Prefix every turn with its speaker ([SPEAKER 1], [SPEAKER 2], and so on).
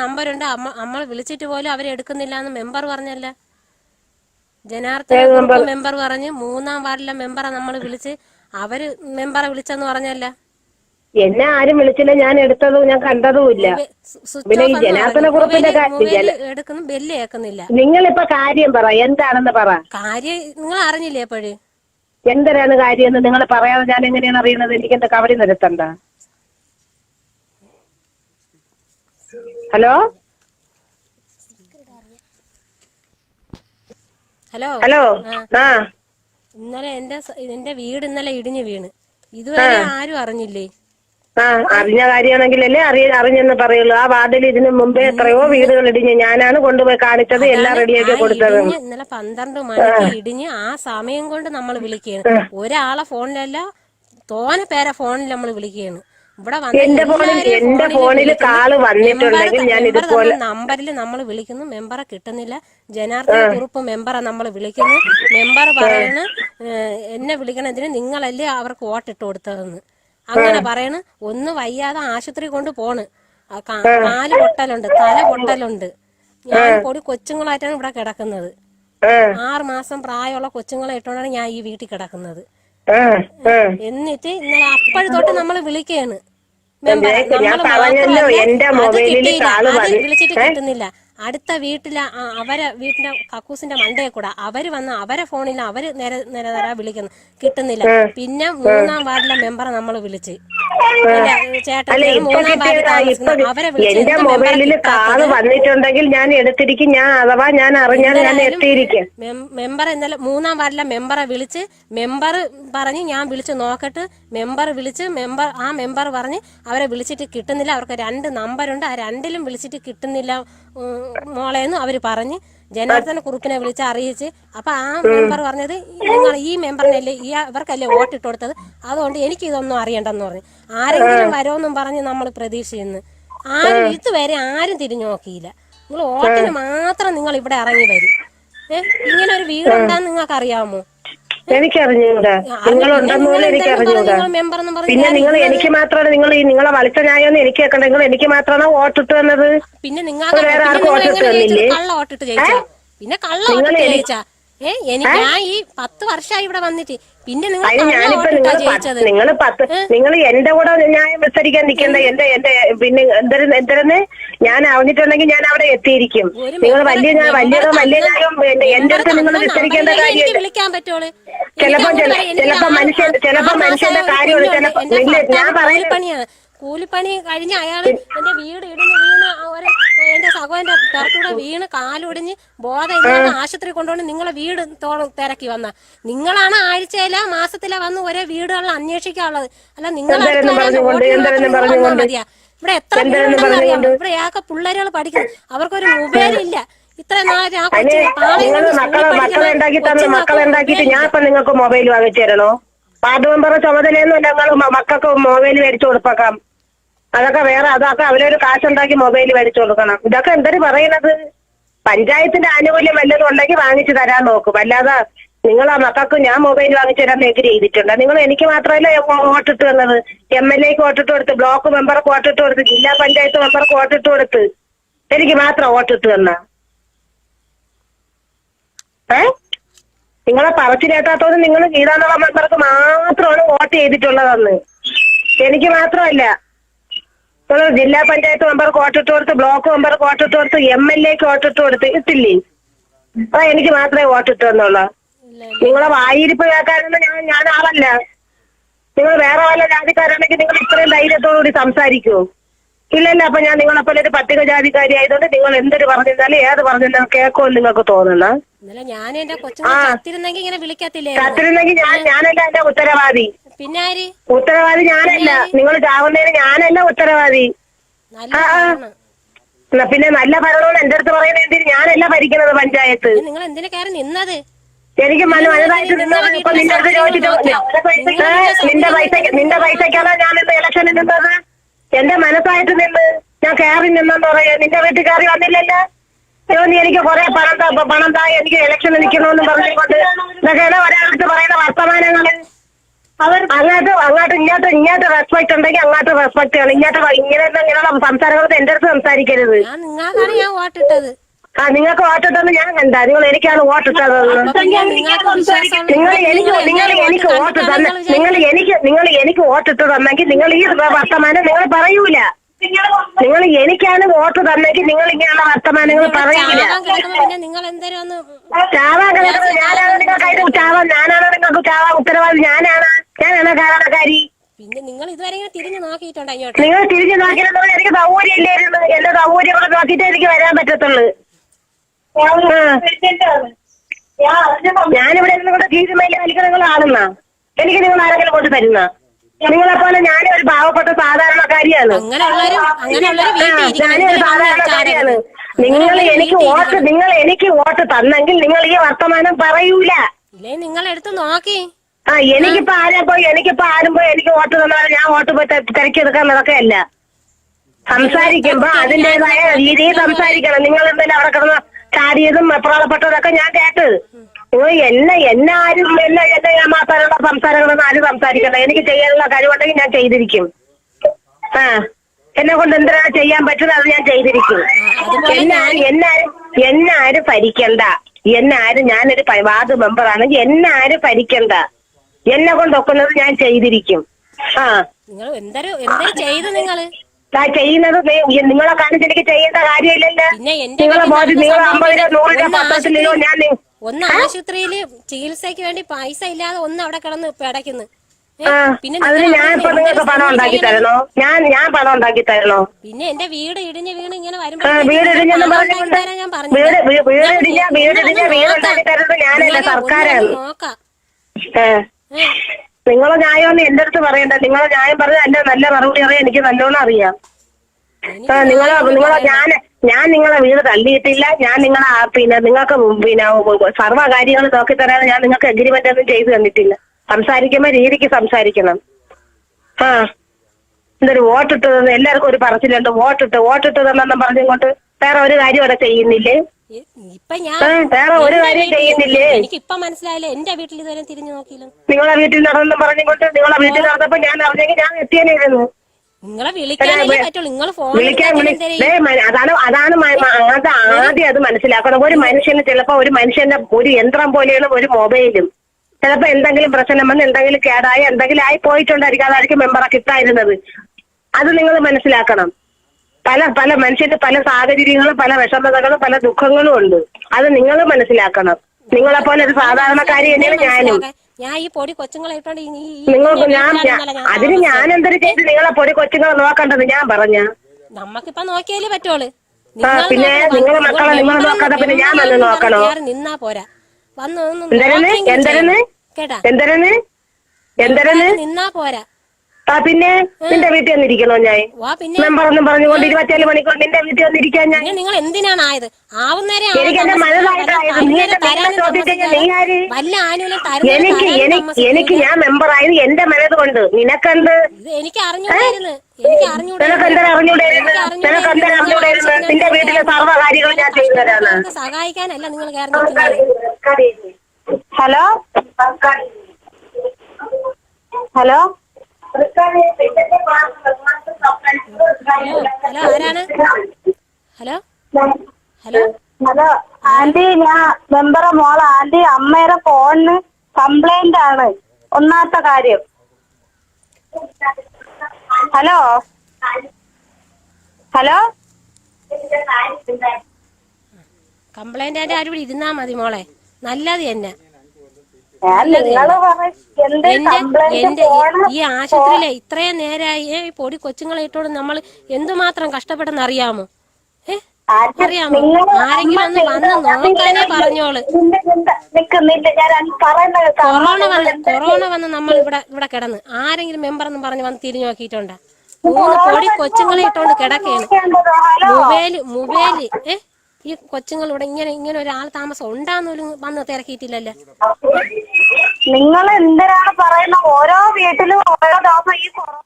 [SPEAKER 1] നമ്പറുണ്ട് അമ്മ നമ്മൾ വിളിച്ചിട്ട് പോലും അവരെ എടുക്കുന്നില്ല എന്ന് മെമ്പർ പറഞ്ഞല്ല? ജനാർദ്ദന മെമ്പർ? പറഞ്ഞ് മൂന്നാം വാർഡിലെ മെമ്പറെ നമ്മൾ വിളിച്ച് അവർ മെമ്പറെ വിളിച്ചെന്ന് പറഞ്ഞല്ല.
[SPEAKER 2] എന്നെ ആരും വിളിച്ചില്ല. ഞാൻ എടുത്തതും ഞാൻ കണ്ടതുമില്ല പിന്നെ ഈ ജനാർദ്ദന കുറിപ്പിന്റെ
[SPEAKER 1] എടുക്കുന്നു ബെല്ല് കേൾക്കുന്നില്ല.
[SPEAKER 2] നിങ്ങളിപ്പോ കാര്യം പറ. എന്താണെന്ന് പറ.
[SPEAKER 1] കാര്യം നിങ്ങൾ അറിഞ്ഞില്ലേ എപ്പോഴും?
[SPEAKER 2] എന്തരാണ് കാര്യം എന്ന് നിങ്ങൾ പറയാതെ ഞാൻ എങ്ങനെയാണ് അറിയുന്നത് എനിക്ക് എന്താ കവടി നിരത്തണ്ട? ഹലോ?
[SPEAKER 1] ഹലോ?
[SPEAKER 2] ഹലോ? ആ.
[SPEAKER 1] ഇന്നലെ എന്റെ എന്റെ വീട് ഇന്നലെ ഇടിഞ്ഞു വീണ്. ഇതുവരെ ആരും അറിഞ്ഞില്ലേ?
[SPEAKER 2] ആ അറിഞ്ഞ കാര്യമാണെങ്കിലല്ലേ അറിയ അറിഞ്ഞെന്ന് പറയുള്ളൂ. ആ വാർഡിൽ ഇതിനു മുമ്പേ എത്രയോ വീടുകൾ ഇടിഞ്ഞ് ഞാനാണ് കൊണ്ടുപോയി കാണിച്ചത് എല്ലാം റെഡിയാക്കി കൊടുത്തത്.
[SPEAKER 1] ഇന്നലെ പന്ത്രണ്ട് മണിക്ക് ഇടിഞ്ഞ് ആ സമയം കൊണ്ട് നമ്മൾ വിളിക്കുകയാണ്. ഒരാളെ ഫോണിലല്ല തോനെ പേരെ ഫോണിൽ നമ്മൾ വിളിക്കുകയാണ്.
[SPEAKER 2] എന്റെ ഫോണിൽ എന്റെ
[SPEAKER 1] ഫോണിൽ
[SPEAKER 2] കാൾ വന്നിട്ടുണ്ടെങ്കിൽ ഞാൻ ഇതുപോലെ
[SPEAKER 1] നമ്പറിൽ നമ്മൾ വിളിക്കുന്നു. മെമ്പറെ കിട്ടുന്നില്ല. ജനാർദ്ദന കുറിപ്പ് മെമ്പറെ നമ്മൾ വിളിക്കുന്നു. മെമ്പർ പറയണ് എന്നെ വിളിക്കണതിന് നിങ്ങളല്ലേ അവർക്ക് വോട്ടിട്ട് കൊടുത്തതെന്ന്. അങ്ങനെ പറയണ് ഒന്ന് വയ്യാതെ ആശുപത്രി കൊണ്ട് പോണ്. കാൽ പൊട്ടലുണ്ട് തല പൊട്ടലുണ്ട്. ഞാൻ പൊടി കൊച്ചുങ്ങളായിട്ടാണ് ഇവിടെ കിടക്കുന്നത്. ആറ് മാസം പ്രായമുള്ള കൊച്ചുങ്ങളെ ഇട്ടുകൊണ്ടാണ് ഞാൻ ഈ വീട്ടിൽ കിടക്കുന്നത്. എന്നിട്ട് ഇന്നലെ അപ്പോഴത്തോട്ട് തൊട്ട് നമ്മൾ വിളിക്കുകയാണ്
[SPEAKER 2] ഞാൻ പറഞ്ഞല്ലോ, എന്റെ കാൾ
[SPEAKER 1] വിളിച്ചിട്ട് കിട്ടുന്നില്ല. അടുത്ത വീട്ടിലെ അവരെ വീട്ടിന്റെ കക്കൂസിന്റെ മണ്ടയെ കൂടെ അവർ വന്ന അവരെ ഫോണിൽ അവർ നേരെ നേരെ നേരെ വിളിക്കുന്നു. കിട്ടുന്നില്ല. പിന്നെ മൂന്നാം വാർഡിലെ മെമ്പറെ നമ്മൾ വിളിച്ച്. എന്റെ
[SPEAKER 2] മൊബൈലിൽ
[SPEAKER 1] കാറ്
[SPEAKER 2] വന്നിട്ടുണ്ടെങ്കിൽ ഞാൻ എടുത്തിരിക്കും. ഞാൻ അഥവാ ഞാൻ അറിഞ്ഞാൽ ഞാൻ എത്തിയിരിക്കും.
[SPEAKER 1] മെമ്പർ ഇന്നലെ മൂന്നാം വാർഡിലെ മെമ്പറെ വിളിച്ച് മെമ്പർ പറഞ്ഞ് ഞാൻ വിളിച്ച് നോക്കട്ട്. മെമ്പർ വിളിച്ച് മെമ്പർ ആ മെമ്പർ പറഞ്ഞ് അവരെ വിളിച്ചിട്ട് കിട്ടുന്നില്ല. അവർക്ക് രണ്ട് നമ്പറുണ്ട്. ആ രണ്ടിലും വിളിച്ചിട്ട് കിട്ടുന്നില്ല മോളേന്ന് അവർ പറഞ്ഞ് ജനാർദ്ദന കുറുപ്പിനെ വിളിച്ച് അറിയിച്ച് അപ്പൊ ആ മെമ്പർ പറഞ്ഞത് നിങ്ങൾ ഈ മെമ്പറിനല്ലേ ഈ ഇവർക്കല്ലേ വോട്ടിട്ട് കൊടുത്തത്? അതുകൊണ്ട് എനിക്ക് ഇതൊന്നും അറിയണ്ടെന്ന് പറഞ്ഞു. ആരെങ്കിലും വരുമെന്നും പറഞ്ഞ് നമ്മൾ പ്രതീക്ഷിക്കുന്നു ആരും ഇതുവരെ ആരും തിരിഞ്ഞു നോക്കിയില്ല. നിങ്ങൾ വോട്ടിന് മാത്രം നിങ്ങൾ ഇവിടെ ഇറങ്ങി വരും. ഏഹ് ഇങ്ങനെ ഒരു വീടുണ്ടാന്ന് നിങ്ങൾക്ക് അറിയാമോ
[SPEAKER 2] എനിക്കറിഞ്ഞൂടാ. നിങ്ങളുണ്ടെന്ന് പോലും എനിക്കറിഞ്ഞൂടാ. പിന്നെ നിങ്ങൾ എനിക്ക് മാത്രമാണ് നിങ്ങൾ ഈ നിങ്ങളെ വളിച്ച ന്യായം എനിക്ക് കേൾക്കണ്ട. നിങ്ങൾ എനിക്ക് മാത്രമാണ് വോട്ടിട്ട് തന്നത്?
[SPEAKER 1] പിന്നെ നിങ്ങൾ
[SPEAKER 2] വേറെ ആർക്കും വോട്ടിട്ട്? തന്നില്ലേ?
[SPEAKER 1] പിന്നെ കള്ള വോട്ടിട്ട് ജയിച്ചാ. ഞാൻ ഈ പത്ത് വർഷമായി ഇവിടെ വന്നിട്ട്. പിന്നെ നിങ്ങൾ
[SPEAKER 2] നിങ്ങൾ പത്ത് നിങ്ങൾ എന്റെ കൂടെ ന്യായം വിസ്തരിക്കാൻ നിൽക്കണ്ട എന്റെ എന്റെ പിന്നെ എന്തരം എന്തരെന്ന്? ഞാൻ അറിഞ്ഞിട്ടുണ്ടെങ്കിൽ ഞാൻ അവിടെ എത്തിയിരിക്കും. നിങ്ങൾ വലിയ വലിയ വലിയ ന്യായം എന്റെ- അടുത്ത് നിങ്ങൾ വിസ്തരിക്കേണ്ട കാര്യമില്ല.
[SPEAKER 1] വിളിക്കാൻ പറ്റുള്ളൂ
[SPEAKER 2] ചിലപ്പോ ചില- ചിലപ്പോ മനുഷ്യൻ ചിലപ്പോ മനുഷ്യന്റെ കാര്യമാണ് ചിലപ്പോ ഇല്ല, ഞാൻ പറയുന്നത്
[SPEAKER 1] കൂലിപ്പണിയാണ്. കൂലിപ്പണി കഴിഞ്ഞ അയാൾ എന്റെ വീട് ഇടിഞ്ഞ് വീണ് ഒരു എന്റെ സഹോദരന്റെ തറക്കൂടെ വീണ് കാലൊടിഞ്ഞ് ബോധമില്ലാതെ ആശുപത്രി കൊണ്ടുപോയി നിങ്ങളെ വീട് തിരക്കി വന്ന. നിങ്ങളാണ് ആഴ്ചയില മാസത്തിലെ വന്ന് ഒരേ വീടുകളിൽ അന്വേഷിക്കാനുള്ളത്. അല്ല നിങ്ങൾ. മതിയാ. ഇവിടെ എത്ര. ഇവിടെ യാക്കെ പിള്ളേരുകൾ പഠിക്കുന്നു അവർക്കൊരു മൊബൈൽ ഇല്ല
[SPEAKER 2] നിങ്ങൾ മക്കളെ മക്കളെ ഉണ്ടാക്കി തന്നു മക്കളെ ഉണ്ടാക്കിയിട്ട് ഞാൻ. ഇപ്പൊ നിങ്ങൾക്ക് മൊബൈൽ വാങ്ങിച്ചു തരണോ? വാർഡ് മെമ്പർ ചുമതലയൊന്നും ഞങ്ങൾ മക്കൾക്ക് മൊബൈൽ മേടിച്ചു കൊടുപ്പാക്കാം. അതൊക്കെ വേറെ അതൊക്കെ അവരൊരു കാശുണ്ടാക്കി മൊബൈൽ മേടിച്ചു കൊടുക്കണം. ഇതൊക്കെ എന്തൊരു പറയണത് പഞ്ചായത്തിന്റെ ആനുകൂല്യം വല്ലതും ഉണ്ടെങ്കിൽ വാങ്ങിച്ചു തരാൻ നോക്കും. അല്ലാതെ നിങ്ങൾ ആ മക്കൾക്ക് ഞാൻ മൊബൈൽ വാങ്ങിച്ചു തരാൻ എഗ്രി ചെയ്തിട്ടുണ്ട് നിങ്ങൾ എനിക്ക് മാത്രമല്ല വോട്ടിട്ട് തന്നത്. എം എൽ എക്ക് വോട്ടിട്ട് കൊടുത്ത് ബ്ലോക്ക് മെമ്പർക്ക് വോട്ടിട്ട് കൊടുത്ത് ജില്ലാ പഞ്ചായത്ത് മെമ്പർക്ക് വോട്ടിട്ട് കൊടുത്ത് എനിക്ക് മാത്രം വോട്ടിട്ട് തന്ന. നിങ്ങളെ പറച്ചു കേട്ടാത്തോട് നിങ്ങൾ ഗീതാന്നുള്ള മെമ്പർക്ക് മാത്രമാണ് വോട്ട് ചെയ്തിട്ടുള്ളതെന്ന്. എനിക്ക് മാത്രമല്ല. ജില്ലാ പഞ്ചായത്ത് മെമ്പർക്ക് വോട്ടിട്ട് കൊടുത്ത് ബ്ലോക്ക് മെമ്പർക്ക് വോട്ടിട്ട് കൊടുത്ത് എം എൽ എക്ക് വോട്ടിട്ട് കൊടുത്ത് ഇട്ടില്ലേ? അപ്പൊ എനിക്ക് മാത്രമേ വോട്ടിട്ട്
[SPEAKER 1] എന്നുള്ള
[SPEAKER 2] നിങ്ങളെ വായിരിപ്പ് കേൾക്കാനൊന്നും ഞാൻ ഞാൻ ആളല്ല. നിങ്ങൾ വേറെ വല്ല ജാതിക്കാരാണെങ്കിൽ നിങ്ങൾ ഇത്രയും ധൈര്യത്തോടു കൂടി സംസാരിക്കുമോ ഇല്ലല്ല അപ്പൊ ഞാൻ നിങ്ങളെ പോലെ ഒരു പട്ടിക ജാതിക്കാരി ആയതുകൊണ്ട് നിങ്ങൾ എന്തൊരു പറഞ്ഞിരുന്നാലും ഏത് പറഞ്ഞിരുന്നാലും കേൾക്കുമെന്ന് നിങ്ങൾക്ക് തോന്നുന്ന.
[SPEAKER 1] ഇന്നലെ ഞാൻ എന്റെ കൊച്ചുങ്ങൾ ചത്തിരുന്നെങ്കിൽ ഇങ്ങനെ വിളിക്കത്തില്ലേ
[SPEAKER 2] കത്തിരുന്നെങ്കിൽ ഞാൻ ഞാനല്ല എന്റെ ഉത്തരവാദി.
[SPEAKER 1] പിന്നെ ആര്?
[SPEAKER 2] ഉത്തരവാദി ഞാനല്ല. നിങ്ങൾ ചാവുന്നതിന് ഞാനല്ല ഉത്തരവാദി. പിന്നെ നല്ല ഭരണമാണ്. എന്റെ അടുത്ത് പറയുന്നത് ഞാനല്ല ഭരിക്കുന്നത് പഞ്ചായത്ത്.
[SPEAKER 1] നിങ്ങൾ എന്തിനു കയറി നിന്നത്?
[SPEAKER 2] എനിക്ക് നിന്റെ പൈസ നിന്റെ പൈസക്കാണോ ഞാൻ ഇന്ന് ഇലക്ഷനിൽ നിന്നത്? എന്റെ മനസ്സായിട്ട് നിന്ന് ഞാൻ കയറി നിന്നെന്ന് പറയാ. നിന്റെ വീട്ടിൽ കയറി വന്നില്ലല്ലോ? അയ്യോ നീ എനിക്ക് കുറെ പണം താ പണം താ. എനിക്ക് ഇലക്ഷൻ നിൽക്കണമെന്ന് പറഞ്ഞുകൊണ്ട് ഇതൊക്കെയാണ് ഒരാളടുത്ത് പറയുന്ന വർത്തമാനങ്ങൾ. അവർ അങ്ങോട്ട് അങ്ങോട്ട് ഇങ്ങോട്ട് ഇങ്ങോട്ട് റെസ്പെക്ട് ഉണ്ടെങ്കിൽ അങ്ങോട്ട് റെസ്പെക്ട് ചെയ്യണം ഇങ്ങോട്ട് ഇങ്ങനെ ഇങ്ങനെയുള്ള സംസാരങ്ങൾ എന്റെ അടുത്ത് സംസാരിക്കരുത്.
[SPEAKER 1] ഞാൻ നിങ്ങൾക്കാണ് ഞാൻ വോട്ടിട്ടത്.
[SPEAKER 2] ആ നിങ്ങൾക്ക് വോട്ടിട്ടെന്ന് ഞാൻ കണ്ട. നിങ്ങൾ എനിക്കാണ് വോട്ട്
[SPEAKER 1] അപ്പൊ പിന്നെ നിങ്ങൾക്ക് വിശ്വാസമുള്ള
[SPEAKER 2] നിങ്ങൾ എനിക്ക്
[SPEAKER 1] നിങ്ങൾ
[SPEAKER 2] എനിക്ക്
[SPEAKER 1] വോട്ട്
[SPEAKER 2] തന്ന
[SPEAKER 1] നിങ്ങൾ
[SPEAKER 2] എനിക്ക് നിങ്ങൾ എനിക്ക് വോട്ടിട്ട് തന്നെങ്കിൽ നിങ്ങൾ ഈ വർത്തമാനം നിങ്ങൾ പറയൂല. നിങ്ങൾ എനിക്കാണ് വോട്ട് തന്നെങ്കിൽ നിങ്ങൾ ഇങ്ങനെയുള്ള വർത്തമാനങ്ങൾ പറയൂല.
[SPEAKER 1] ചാവാൻ
[SPEAKER 2] ചാവാൻ കിടക്കുന്നത് ഞാനാണ് നിങ്ങൾക്കായിട്ട് ചാവാൻ ഞാനാണ് നിങ്ങൾക്ക് ചാവാൻ ഉത്തരവാദി? ഞാനാണ്. ഞാനാണ് കാരണക്കാരി.
[SPEAKER 1] പിന്നെ നിങ്ങൾ ഇതുവരെ ഇങ്ങനെ തിരിഞ്ഞു നോക്കിയിട്ടുണ്ടോ?
[SPEAKER 2] നിങ്ങൾ തിരിഞ്ഞു നോക്കിയിട്ടുണ്ടെങ്കിൽ എനിക്ക് സൗകര്യം ഇല്ലായിരുന്നു എന്റെ സൗകര്യം കൂടെ നോക്കിയിട്ടേ എനിക്ക് വരാൻ പറ്റത്തുള്ളൂ. ഞാനിവിടെ നിങ്ങളുടെ കീഴ്മയിൽ വലിക്കുന്ന നിങ്ങൾ ആണെന്നാ എനിക്ക് നിങ്ങൾ ആരെങ്കിലും കൊണ്ട് തരുന്ന? നിങ്ങളെ പോലെ ഞാനും ഒരു പാവപ്പെട്ട സാധാരണക്കാരിയാണ്. ഞാനൊരു സാധാരണക്കാരിയാണ്. നിങ്ങൾ എനിക്ക് വോട്ട് നിങ്ങൾ എനിക്ക് വോട്ട് തന്നെങ്കിൽ നിങ്ങൾ ഈ വർത്തമാനം പറയൂല.
[SPEAKER 1] നിങ്ങൾ എടുത്ത് നോക്കി.
[SPEAKER 2] ആ എനിക്കിപ്പോ ആരും പോയി എനിക്കിപ്പോ ആരും പോയി എനിക്ക് വോട്ട് തന്നാൽ ഞാൻ വോട്ട് പോയി തിരക്കിയെടുക്കാൻ നടക്കുകയല്ല സംസാരിക്കുമ്പോ അതിന്റേതായ രീതിയിൽ സംസാരിക്കണം. നിങ്ങൾ എന്തെങ്കിലും അവിടെ കിടന്ന് ചാടിയതും വെപ്രാളപ്പെട്ടതൊക്കെ ഞാൻ കേട്ട്. ഓ എന്നെ എന്നെ ആരും എന്നെ എന്നെ ഞാൻ മാത്രമുള്ള സംസാരങ്ങളൊന്നും ആരും സംസാരിക്കണ്ട. എനിക്ക് ചെയ്യാനുള്ള കഴിവുണ്ടെങ്കിൽ ഞാൻ ചെയ്തിരിക്കും. ആ എന്നെ കൊണ്ട് എന്തിനാണ് ചെയ്യാൻ പറ്റുന്നത് അത് ഞാൻ ചെയ്തിരിക്കും. എന്നെ എന്നാരും എന്നെ ആരും ആരും ഭരിക്കണ്ട. എന്നെ ആരും ഞാനൊരു വാർഡ് മെമ്പറാണെങ്കിൽ എന്നെ ആരും ഭരിക്കണ്ട. എന്നെ കൊണ്ടൊക്കുന്നത് ഞാൻ ചെയ്തിരിക്കും. ആ.
[SPEAKER 1] നിങ്ങൾ എന്തൊരു എന്തൊരു ചെയ്തു
[SPEAKER 2] നിങ്ങൾ? ചെയ്യുന്നത് നിങ്ങളെ കാണിച്ച് എനിക്ക് ചെയ്യേണ്ട കാര്യമില്ലല്ലോ.
[SPEAKER 1] പിന്നെ എന്റെ
[SPEAKER 2] നിങ്ങളെ ബോധി നിങ്ങൾ അമ്പത് രൂപ നൂറ് രൂപ
[SPEAKER 1] ഒന്ന്
[SPEAKER 2] രൂപ ഞാൻ
[SPEAKER 1] ഒന്ന് ആശുപത്രിയിൽ ചികിത്സയ്ക്ക് വേണ്ടി പൈസ ഇല്ലാതെ ഒന്ന് അവിടെ കിടന്ന് പിടയ്ക്കുന്നു. പിന്നെ
[SPEAKER 2] അതിന് ഞാൻ ഇപ്പൊ നിങ്ങൾക്ക് പണം ഉണ്ടാക്കി തരണോ? ഞാൻ ഞാൻ പണം ഉണ്ടാക്കി തരണോ?
[SPEAKER 1] പിന്നെ എന്റെ വീട് ഇടിഞ്ഞ് വീണ് ഇങ്ങനെ വരുമ്പോ
[SPEAKER 2] വീട് ഇടിഞ്ഞെന്ന്
[SPEAKER 1] പറഞ്ഞു
[SPEAKER 2] വീട് വീട് ഇടിഞ്ഞ വീട് ഇടിഞ്ഞ വീട് ഉണ്ടാക്കി തരുന്നത് ഞാനല്ല സർക്കാരാണ്.
[SPEAKER 1] നോക്കാം?
[SPEAKER 2] നിങ്ങളെ ന്യായമൊന്നും എന്റെ അടുത്ത് പറയണ്ട. നിങ്ങളെ ന്യായം പറഞ്ഞ എന്റെ നല്ല മറുപടി അറിയാം എനിക്ക് നല്ലോണം അറിയാം. നിങ്ങൾ
[SPEAKER 1] നിങ്ങൾ
[SPEAKER 2] ഞാൻ ഞാൻ നിങ്ങളെ വീട് തള്ളിയിട്ടില്ല. ഞാൻ നിങ്ങളെ പിന്നെ നിങ്ങൾക്ക് പിന്നെ സർവ കാര്യങ്ങൾ നോക്കി തരാതെ ഞാൻ നിങ്ങൾക്ക് എഗ്രിമെന്റ് ഒന്നും ചെയ്തു തന്നിട്ടില്ല. സംസാരിക്കുമ്പോ രീതിക്ക് സംസാരിക്കണം. ആ. എന്തൊരു വോട്ടിട്ട് എല്ലാവർക്കും ഒരു പറച്ചിലുണ്ട്. വോട്ടിട്ട് വോട്ടിട്ട് തന്നെന്നും പറഞ്ഞുകൊണ്ട് വേറെ ഒരു കാര്യം അവിടെ ചെയ്യുന്നില്ലേ?
[SPEAKER 1] ഇപ്പൊ ഞാൻ
[SPEAKER 2] വേറെ ഒരു
[SPEAKER 1] എന്റെ
[SPEAKER 2] കാര്യം ചെയ്യുന്നില്ലേ
[SPEAKER 1] എനിക്ക് ഇപ്പൊ മനസ്സിലായില്ലേ? എന്റെ വീട്ടിൽ ഇതുവരെ തിരിഞ്ഞു നോക്കിയില്ല.
[SPEAKER 2] നിങ്ങളെ വീട്ടിൽ നടന്നെന്നും പറഞ്ഞുകൊണ്ട് നിങ്ങളെ വീട്ടിൽ നടന്നപ്പോ ഞാൻ അറിഞ്ഞെങ്കിൽ ഞാൻ എത്തിയേനായിരുന്നു.
[SPEAKER 1] നിങ്ങളെ വിളിക്കാനല്ലേ പറ്റുള്ളൂ? നിങ്ങൾ ഫോൺ
[SPEAKER 2] വിളിക്കാൻ അതാണ് അതാണ് അത് ആദ്യം അത് മനസ്സിലാക്കണം. ഒരു മനുഷ്യന് ചിലപ്പോ ഒരു മനുഷ്യന്റെ ഒരു യന്ത്രം പോലെയാണ് ഒരു മൊബൈലും ചിലപ്പോ എന്തെങ്കിലും പ്രശ്നം വന്ന് എന്തെങ്കിലും കേടായി എന്തെങ്കിലും ആയി പോയിട്ടുണ്ടായിരിക്കും. അതായിരിക്കും മെമ്പറെ കിട്ടായിരുന്നത് അത് നിങ്ങൾ മനസ്സിലാക്കണം. പല പല മനുഷ്യന്റെ പല സാഹചര്യങ്ങളും പല വിഷമതകളും പല ദുഃഖങ്ങളും ഉണ്ട്. അത് നിങ്ങൾ മനസ്സിലാക്കണം. നിങ്ങളെ പോലെ ഒരു സാധാരണക്കാരി തന്നെയാണ് ഞാനും.
[SPEAKER 1] ഞാൻ ഈ പൊടി
[SPEAKER 2] നിങ്ങൾക്ക് ഞാൻ അതിന് ഞാൻ എന്തൊരു ചെയ്ത് നിങ്ങളെ പൊടി കൊച്ചുങ്ങളെ നോക്കണ്ടത് ഞാൻ പറഞ്ഞ?
[SPEAKER 1] നമ്മക്കിപ്പൊ നോക്കിയാലേ പറ്റുള്ളൂ.
[SPEAKER 2] പിന്നെ നിങ്ങളെ മക്കളെ നിങ്ങൾ നോക്കാതെ പിന്നെ ഞാൻ വന്ന് നോക്കണോ?
[SPEAKER 1] നിന്നാ പോരാ. വന്ന്
[SPEAKER 2] എന്തരന്ന്? എന്തരന്ന്.
[SPEAKER 1] കേട്ടാ?
[SPEAKER 2] എന്തരന്ന്? എന്തരന്ന്?
[SPEAKER 1] നിന്നാ പോരാ.
[SPEAKER 2] ആ പിന്നെ നിന്റെ വീട്ടിൽ വന്നിരിക്കണോ ഞാൻ?
[SPEAKER 1] വാ പിന്നെ.
[SPEAKER 2] ഒന്നും പറഞ്ഞുകൊണ്ട് ഇരുപത്തിയേഴ് മണിക്കൂർ നിന്റെ വീട്ടിൽ വന്നിരിക്കാൻ ഞാൻ.
[SPEAKER 1] പിന്നെ നിങ്ങൾ എന്തിനാണ് ആയത് ആവുന്നേരം
[SPEAKER 2] എനിക്ക് എന്റെ മനസ്സിലായത് നീ എന്റെ മെമ്പറെ ചോദിച്ചു നീ ആര്?
[SPEAKER 1] വല്ല ആനുകൂല്യം
[SPEAKER 2] എനിക്ക് എനിക്ക് എനിക്ക് ഞാൻ മെമ്പർ ആയത് എന്റെ മനത് കൊണ്ട് നിനക്കെന്ത്
[SPEAKER 1] എനിക്ക് അറിഞ്ഞൂടായിരുന്നു എനിക്ക്
[SPEAKER 2] നിനക്ക് എന്തിനാ അറിഞ്ഞൂടായിരുന്നു നിന്റെ വീട്ടിലെ സർവ കാര്യങ്ങൾ ഞാൻ ചെയ്തു
[SPEAKER 1] നിങ്ങൾക്ക് സഹായിക്കാനല്ല നിങ്ങൾ
[SPEAKER 2] ഹലോ? ഹലോ?
[SPEAKER 1] ഹലോ ഹലോ ആരാണ്? ഹലോ? ഹലോ?
[SPEAKER 2] ഹലോ ആന്റി ഞാൻ മെമ്പറെ മോളെ. ആന്റി അമ്മയുടെ ഫോണിന് കംപ്ലൈന്റ് ആണ്. ഒന്നാമത്തെ കാര്യം. ഹലോ? ഹലോ?
[SPEAKER 1] കംപ്ലൈന്റ് ആയിട്ട് ആരും ഇരുന്നാ മതി മോളെ. നല്ലത് തന്നെ. എന്റെ
[SPEAKER 2] കംപ്ലൈന്റ്
[SPEAKER 1] എന്റെ ഈ- ആശുപത്രിയിലെ ഇത്രയും നേരായി ഈ പൊടി കൊച്ചുങ്ങളെ ഇട്ടോണ്ട് നമ്മൾ എന്തുമാത്രം കഷ്ടപ്പെട്ടെന്ന് അറിയാമോ? ഏ? അറിയാമോ? ആരെങ്കിലും ഒന്ന് വന്ന് നോക്കാനേ
[SPEAKER 2] പറഞ്ഞോൾ.
[SPEAKER 1] കൊറോണ വന്ന് കൊറോണ വന്ന് നമ്മൾ ഇവിടെ ഇവിടെ കിടന്ന്. ആരെങ്കിലും മെമ്പർ എന്ന് പറഞ്ഞ് വന്ന് തിരിഞ്ഞു നോക്കിയിട്ടുണ്ടോ? മൂന്ന് പൊടി കൊച്ചുങ്ങളെ ഇട്ടോണ്ട് കിടക്കേണ്. മൊബൈൽ മൊബൈൽ ഏ? ഈ കൊച്ചുങ്ങൾ ഇവിടെ ഇങ്ങനെ ഇങ്ങനെ ഒരാൾ താമസം ഉണ്ടാന്നൊരു വന്ന് തിരക്കിയിട്ടില്ലല്ലേ?
[SPEAKER 2] നിങ്ങൾ എന്തിനാണ് പറയുന്നത് ഓരോ വീട്ടിലും ഓരോ ദിവസം ഈ കൊറോണ